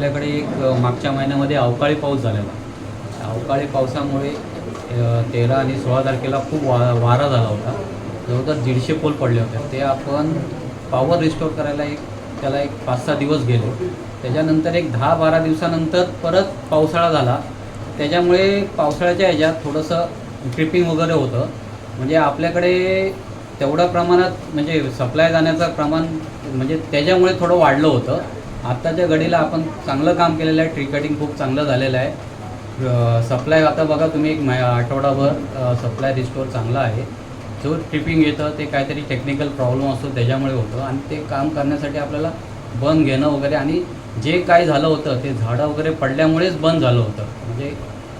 आपल्याकडे एक मागच्या महिन्यामध्ये अवकाळी पाऊस झालेला. अवकाळी पावसामुळे तेरा आणि सोळा तारखेला खूप वा वारा झाला होता. जवळजवळ दीडशे पोल पडले होते. ते आपण पॉवर रिस्टोर करायला एक त्याला एक पाच सहा दिवस गेले. त्याच्यानंतर एक दहा बारा दिवसानंतर परत पावसाळा झाला. त्याच्यामुळे पावसाळ्याच्या ह्याच्यात थोडंसं ट्रिपिंग वगैरे होतं. म्हणजे आपल्याकडे तेवढ्या प्रमाणात म्हणजे सप्लाय जाण्याचं प्रमाण म्हणजे त्याच्यामुळे थोडं वाढलं होतं. आत्ताच्या घडीला आपण चांगलं काम केलेलं आहे. ट्री कटिंग खूप चांगलं झालेलं आहे. सप्लाय आता बघा तुम्ही एक आठवडाभर सप्लाय रिस्टोर चांगला आहे. जो ट्रिपिंग येतं ते काहीतरी टेक्निकल प्रॉब्लेम असतो त्याच्यामुळे होतं. आणि ते काम करण्यासाठी आपल्याला बंद घेणं वगैरे आणि जे काय झालं होतं ते झाडं वगैरे पडल्यामुळेच बंद झालं होतं. म्हणजे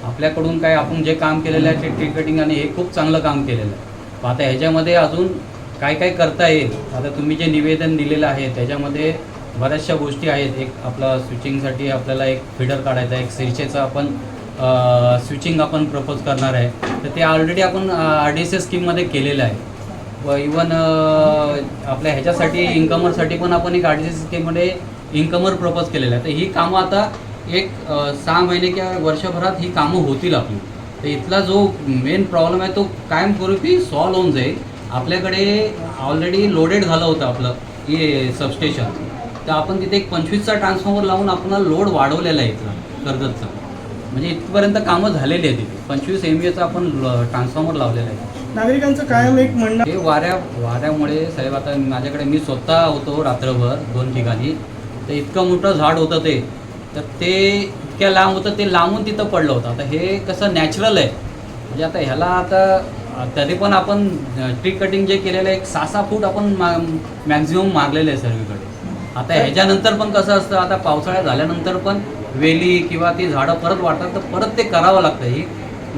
आपल्याकडून काय आपण जे काम केलेलं आहे ते ट्री कटिंग आणि हे खूप चांगलं काम केलेलं आहे. आता ह्याच्यामध्ये अजून काय काय करता येईल? आता तुम्ही जे निवेदन दिलेलं आहे त्याच्यामध्ये बऱ्याचशा गोष्टी आहेत. एक आपला स्विचिंगसाठी आपल्याला एक फिडर काढायचा आहे. एक सिरचेचं आपण स्विचिंग आपण प्रपोज करणार आहे. तर ते ऑलरेडी आपण आर डी सी एस स्कीममध्ये केलेलं आहे. व इवन आपल्या ह्याच्यासाठी इन्कमरसाठी पण आपण एक आर डी सी एस स्कीममध्ये इन्कमर प्रपोज केलेलं आहे. तर ही कामं आता एक सहा महिने किंवा वर्षभरात ही कामं होतील आपली. तर इथला जो मेन प्रॉब्लेम आहे तो कायमस्वरूपी सॉल्व होऊन जाईल. आपल्याकडे ऑलरेडी लोडेड झालं होतं आपलं हे सबस्टेशन तर आपण तिथे एक पंचवीसचा ट्रान्सफॉर्मर लावून आपण लोड वाढवलेला आहे इथला कर्जतचा. म्हणजे इथपर्यंत कामं झालेली आहेत तिथे पंचवीस एम एचा आपण ट्रान्सफॉर्मर लावलेला आहे. नागरिकांचं कायम एक म्हणणं हे वाऱ्या वाऱ्यामुळे साहेब आता माझ्याकडे मी स्वतः होतो रात्रभर दोन ठिकाणी. तर इतकं मोठं झाड होतं ते. तर ते इतक्या लांब होतं ते लांबून तिथं पडलं होतं. आता हे कसं नॅचरल आहे. म्हणजे आता ह्याला आता तरी पण आपण ट्री कटिंग जे केलेलं आहे एक सहा सहा फूट आपण मॅक्झिमम मारलेलं आहे सर्वीकडे. आता ह्याच्यानंतर पण कसं असतं आता पावसाळ्यात झाल्यानंतर पण वेली किंवा ती झाडं परत वाढतात तर परत ते करावं लागतं. ही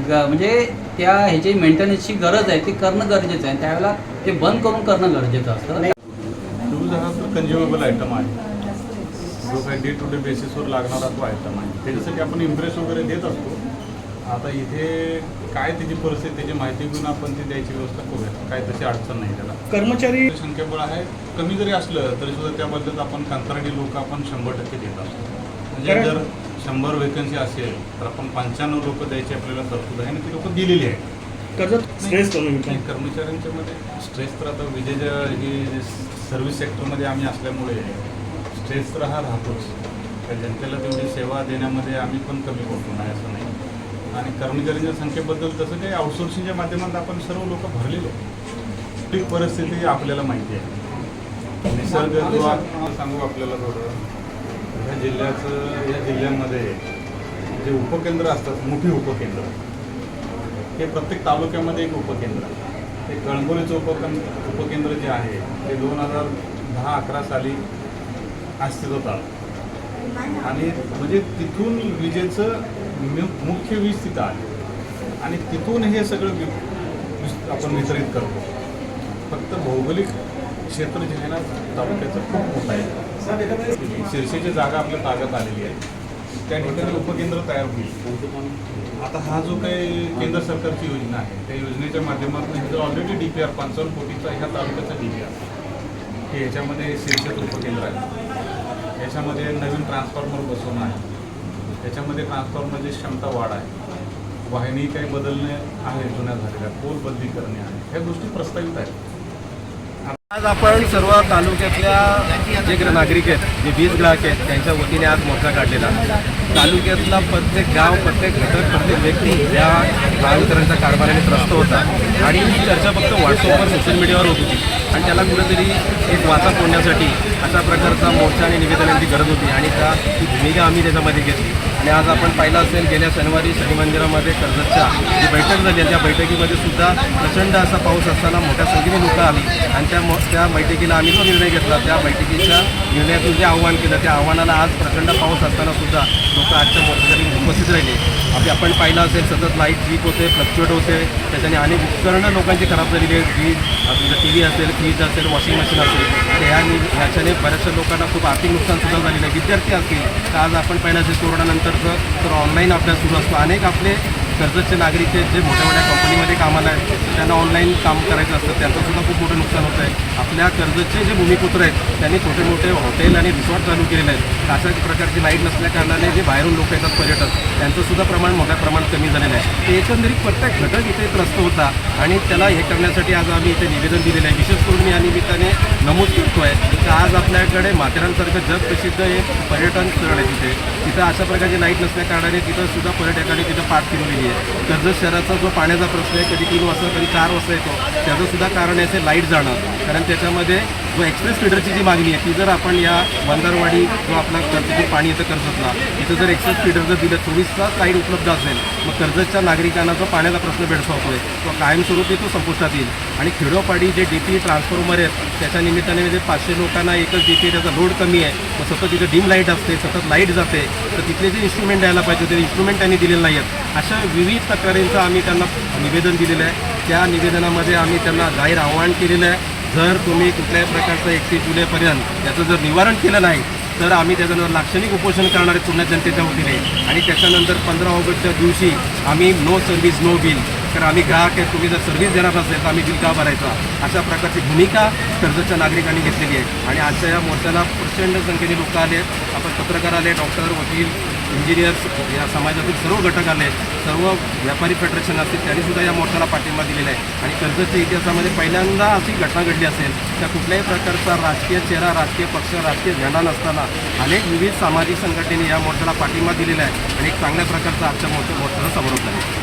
म्हणजे त्या ह्याची मेंटेनन्सची गरज आहे ती करणं गरजेचं आहे. त्यावेळेला ते बंद करून करणं गरजेचं असतं. शूज हा कन्झ्युमेबल आयटम आहे. जो काही डे टू डे बेसिसवर लागणारा तो आयटम आहे. त्याच्यासाठी आपण इम्प्रेस वगैरे देत असतो. आता इथे काय त्याची परिस्थिती त्याची माहिती घेऊन आपण ती द्यायची व्यवस्था करूया काय तशी अडचण नाही त्याला. कर्मचारी संख्याबळ आहे. कमी जरी असलं तरी सुद्धा त्याबद्दल आपण कंत्राटी लोक आपण शंभर टक्के देत असतो. म्हणजे जर शंभर वेकन्सी असेल तर आपण पंच्याण्णव लोक द्यायची आपल्याला तरतूद आहे आणि ती लोक दिलेली आहे कर्जत स्ट्रेस कमी नाही, कर्मचाऱ्यांच्या मध्ये स्ट्रेस तर आता विजेच्या हे सर्व्हिस सेक्टरमध्ये आम्ही असल्यामुळे स्ट्रेस तर हा राहतोच. जनतेला तेवढी सेवा देण्यामध्ये आम्ही पण कमी पडतो नाही असं नाही. आणि कर्मचाऱ्यांच्या संख्येबद्दल तसं काही आउटसोर्सिंगच्या माध्यमातून आपण सर्व लोक भरलेलो ती परिस्थिती आपल्याला माहिती आहे. निसर्ग सांगू आपल्याला थोडं. ह्या जिल्ह्याचं या जिल्ह्यामध्ये जे उपकेंद्र असतात मोठी उपकेंद्र. हे प्रत्येक तालुक्यामध्ये एक उपकेंद्र हे कणबोलीचं उपकं उपकेंद्र जे आहे ते दोन हजार दहा अकरा साली अस्तित्वात आलं आणि म्हणजे तिथून विजेचं मुख्य वीज तिथं आली. आणि तिथून हे सगळं वि- विस- आपण वितरित करतो. फक्त भौगोलिक क्षेत्र जे आहे ना तालुक्याचं खूप मोठं आहे. शिरसेची जागा आपल्या ताब्यात आलेली आहे. त्या ठिकाणी उपकेंद्र तयार होईल. आता हा जो काही केंद्र सरकारची योजना आहे त्या योजनेच्या माध्यमातून हे जो ऑलरेडी डी पी आर पंचावन्न कोटीचा ह्या तालुक्याचा डी पी आर हे याच्यामध्ये शिरसेचं उपकेंद्र आहे. याच्यामध्ये नवीन ट्रान्सफॉर्मर बसवणं आहे. त्याच्यामध्ये ट्रान्सफॉर्मरची क्षमता वाढ आहे. वाहिनी काही बदलणे आहे जुन्या झालेल्या पोल बदली करणे आहे. ह्या गोष्टी प्रस्तावित आहेत. आज आपण सर्व तालुक्यातल्या जे ग्र- नागरिक आहेत जे वीज ग्राहक आहेत त्यांच्या वतीने आज मोर्चा काढलेला तालुक्यातला प्रत्येक गाव प्रत्येक घटक प्रत्येक व्यक्ती या महावितरणच्या कारभाराने त्रस्त होता आणि ही चर्चा फक्त व्हॉट्सअपवर सोशल मीडियावर होत होती. आणि त्याला कुठेतरी एक वाचा फोडण्यासाठी अशा प्रकारचा मोर्चा आणि निवेदनांची गरज होती. आणि त्या भूमिका आम्ही त्याच्यामध्ये घेतली. आणि आज आपण पाहिलं असेल गेल्या शनिवारी शनी मंदिरामध्ये कर्जतच्या जी बैठक झाली त्या बैठकीमध्ये सुद्धा प्रचंड असा पाऊस असताना मोठ्या संख्येने लोकं आली. आणि त्या त्या बैठकीला आम्ही जो निर्णय घेतला त्या बैठकीच्या निर्णयातून जे आव्हान केलं त्या आव्हानाला आज प्रचंड पाऊस असताना सुद्धा लोक आजच्या मोर्चासाठी उपस्थित राहिले. आपली आपण पाहिलं असेल सतत लाइट वीक होते फ्लक्च्युएट होते. त्याच्याने अनेक उपकरणं लोकांची खराब झालेली आहेत. वीज तुमचं टी व्ही असेल फ्रीज असेल वॉशिंग मशीन असेल. तर ह्या ह्याच्याने बऱ्याचशा लोकांना खूप आर्थिक नुकसान सुद्धा झालेलं आहे. विद्यार्थी असतील तर आज आपण पाहिलं असेल कोरोनानंतरचं तर ऑनलाईन अभ्यास सुरू असतो. अनेक आपले कर्जतचे नागरिक आहेत जे मोठ्या मोठ्या कंपनीमध्ये कामाला आहेत. त्यांना ऑनलाईन काम करायचं असतं. त्यांचंसुद्धा खूप मोठं नुकसान होतं आहे आपल्या कर्जतचे जे भूमिपुत्र आहेत त्यांनी छोटे मोठे हॉटेल आणि रिसॉर्ट चालू केलेले आहेत. अशा प्रकारची लाइट नसल्या कारणाने जे बाहेरून लोक येतात पर्यटक त्यांचंसुद्धा प्रमाण मोठ्या प्रमाणात कमी झालेलं आहे. ते एकंदरीत प्रत्येक घटक इथे त्रस्त होता आणि त्याला हे करण्यासाठी आज आम्ही इथे निवेदन दिलेलं आहे. विशेष करून या निमित्ताने नमूद करतो आहे की आज आपल्याकडे माथेरानसारखं जगप्रसिद्ध एक पर्यटन स्थळ आहे तिथे. तिथं अशा प्रकारची लाइट नसल्या कारणाने तिथं सुद्धा पर्यटकांनी तिथं पाठ फिरवलेली आहे. कर्जत शहराचा जो पाण्याचा प्रश्न आहे कधी तीन वाजता कधी चार वाजता येतो त्याचं सुद्धा कारण आहे ते लाइट जाणं. कारण त्याच्यामध्ये जो एक्सप्रेस फिडरची जी मागणी आहे ती जर आपण या बंदरवाडी जो आपला कर्जतून पाणी येतं कर्जतला इथं जर एक्सेस फीडर जर दिलं चोवीस तास लाइट उपलब्ध असेल मग कर्जतच्या नागरिकांना जो पाण्याचा प्रश्न भेडसावतोय तो कायमस्वरूपी तो संपुष्टात येईल. आणि खेडोपाडी जे डी पी ट्रान्सफॉर्मर आहेत त्याच्या निमित्ताने जे पाचशे लोकांना एकच डी पी त्याचा लोड कमी आहे मग सतत तिथे डिम लाइट असते सतत लाइट जाते तर तिथले जे इन्स्ट्रुमेंट द्यायला पाहिजे ते इन्स्ट्रुमेंट त्यांनी दिलेले नाही आहेत अशा विविध तक्रारींचं आम्ही त्यांना निवेदन दिलेलं आहे. त्या निवेदनामध्ये आम्ही त्यांना जाहीर आव्हान केलेलं आहे. जर तुम्ही कुठल्याही प्रकारचं एकतीस जुलैपर्यंत याचं जर निवारण केलं नाही तर आम्ही त्याच्यानंतर लाक्षणिक उपोषण करणारे पूर्ण जनतेच्या वतीने आणि त्याच्यानंतर पंधरा ऑगस्टच्या दिवशी आम्ही नो सर्व्हिस नो बिल. तर आम्ही ग्राहक आहे तुम्ही जर सर्व्हिस देणार असेल तर आम्ही बिल का भरायचा? अशा प्रकारची भूमिका कर्जच्या नागरिकांनी घेतलेली आहे. आणि आजच्या या मोर्चाला प्रचंड संख्येने लोक आले आपण पत्रकार आले डॉक्टर वकील इंजिनियर्स या समाजातील सर्व घटक आले सर्व व्यापारी फेडरेशन असतील त्यांनीसुद्धा या मोर्चाला पाठिंबा दिलेला आहे. आणि कर्जतच्या इतिहासामध्ये पहिल्यांदा अशी घटना घडली असेल त्या कुठल्याही प्रकारचा राजकीय चेहरा राजकीय पक्ष राजकीय झेंडा नसताना अनेक विविध सामाजिक संघटनेने या मोर्चाला पाठिंबा दिलेला आहे. आणि एक चांगल्या प्रकारचा आजच्या मोर्चा मोर्चाला समोर झाला